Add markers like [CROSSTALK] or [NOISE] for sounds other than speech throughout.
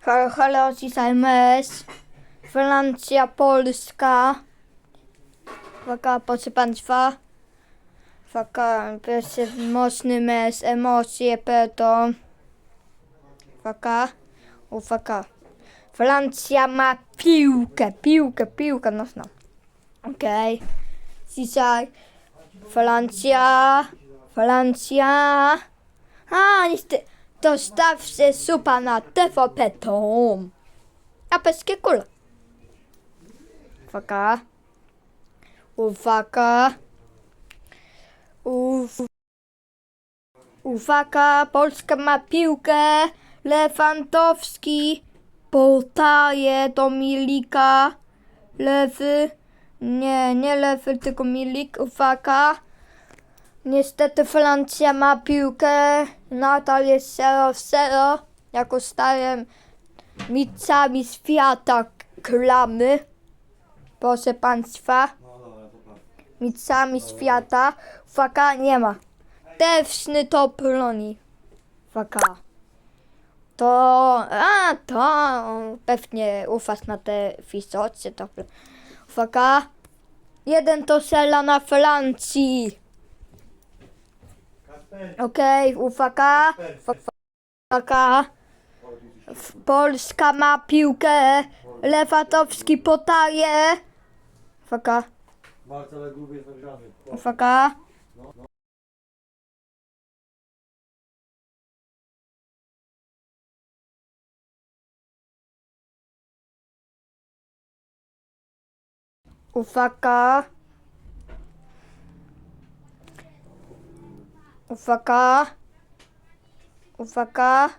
Halo, halo, mes. Francja, Polska. Uwaga, proszę Państwa. Uwaga, pierwszy mocny mes, emocje będą. Uwaga, uwaga. Francja ma piłkę, piłkę, piłkę nożną. Okej. Dzisiaj Francja, Francja. A, niestety, dostawcie supa na TVP Tom. A peskie kule. Uwaga. Uwaga. Uw... Uwaga, Polska ma piłkę. Lewandowski podaje do Milika. Lewy. Nie, nie lewy, tylko Milik. Uwaga. Niestety Francja ma piłkę. Nadal jest 0-0. Jako stałem micami świata klamy. Proszę Państwa. Micami świata. Uwaga, nie ma. Dewszny to broni. Uwaga. To, a to pewnie ufasz na te fisocie. To, uwaga. Jeden to sela na Francji. Okej, uwaga. Uwaga. W- Polska ma piłkę. Lewatowski Marcel Grub jest nagrzany. uwaga. Uwaga. Uwaga. Uwaga.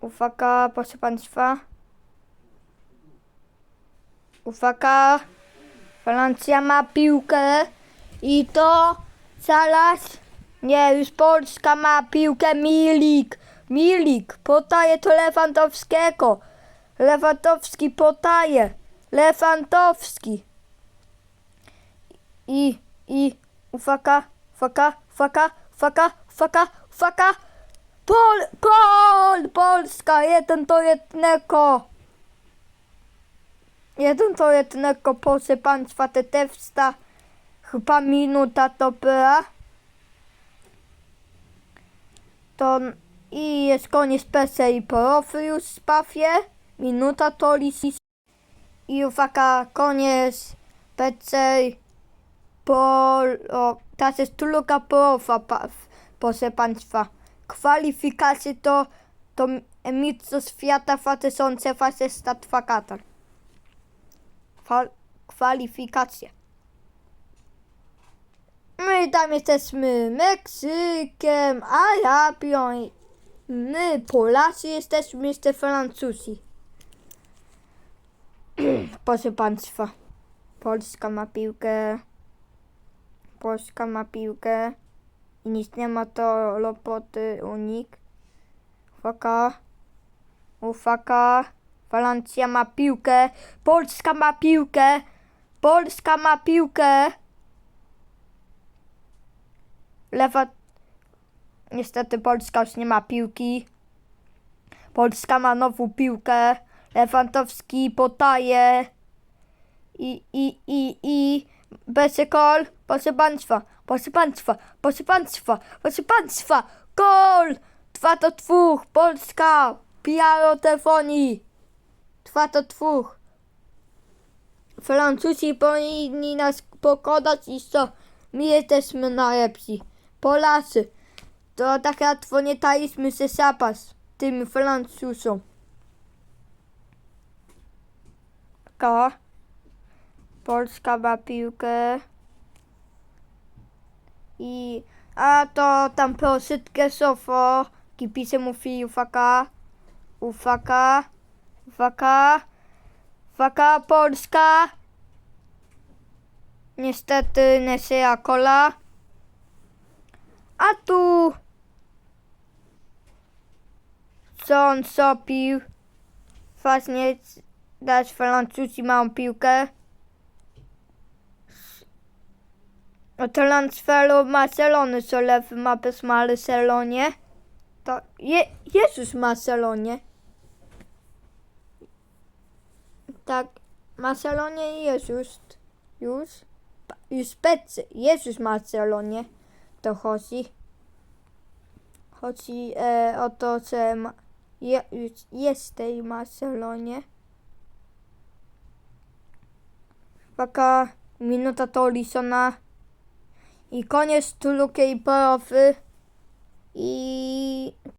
Uwaga, proszę Państwa. Uwaga. Francja ma piłkę. I to zaraz. Nie, już Polska ma piłkę. Milik. Milik podaje to Lewandowskiego. Lewandowski podaje. Lewandowski. I, i, uwaga, uwaga, uwaga, uwaga, uwaga, uwaga. Pol, Pol, Polska, jeden do jednego. Jeden do jednego, proszę Państwa, te testa. Chyba minuta to była. To i jest koniec PC i porowy już w Pafie. Minuta to lisis. I uwaga, koniec PC. Pol, o, teraz jest druga połowa, pa, proszę Państwa. Kwalifikacje to, to Mistrzostw Świata 2022 Katar. Kwal, kwalifikacje. My tam jesteśmy Meksykiem, Arabią. My Polacy jesteśmy jeszcze Francuzi. [CLEARS THROAT] Proszę Państwa. Polska ma piłkę. Polska ma piłkę. I nic nie ma to lopoty unik. Uwaga. Uwaga. Francja ma piłkę. Polska ma piłkę. Polska ma piłkę. Lewa. Niestety Polska już nie ma piłki. Polska ma nową piłkę. Lewandowski podaje. I, i, i, i. Bezekol. Proszę Państwa. Proszę Państwa. Proszę Państwa. Proszę Państwa. Gol! Dwa do dwóch. Polska. Piaro Tefoni. Dwa do dwóch. Francuzi powinni nas pokonać i co? My jesteśmy najlepsi. Polacy. To tak łatwo nie daliśmy się zapas tym Francuzom. Ko. Polska ma piłkę. I... A to tam prosytkę sofo. Kipice mówi ufaka. Ufaka. Ufaka. Ufaka Polska. Niestety Nesea Kola. A tu... Co on sopił? Właśnie dać Francuzi małą piłkę. O transferu Barcelony, co lewy ma bez Barcelonie. To je, Jezus w Barcelonie. Tak, w Barcelonie Jezus. Już. Już Pecy. Jezus w Barcelonie. To chodzi. Chodzi e, o to, że ma, je, już jest w tej Barcelonie. Taka minuta to Lisona. I koniec tu lukiej porowy. I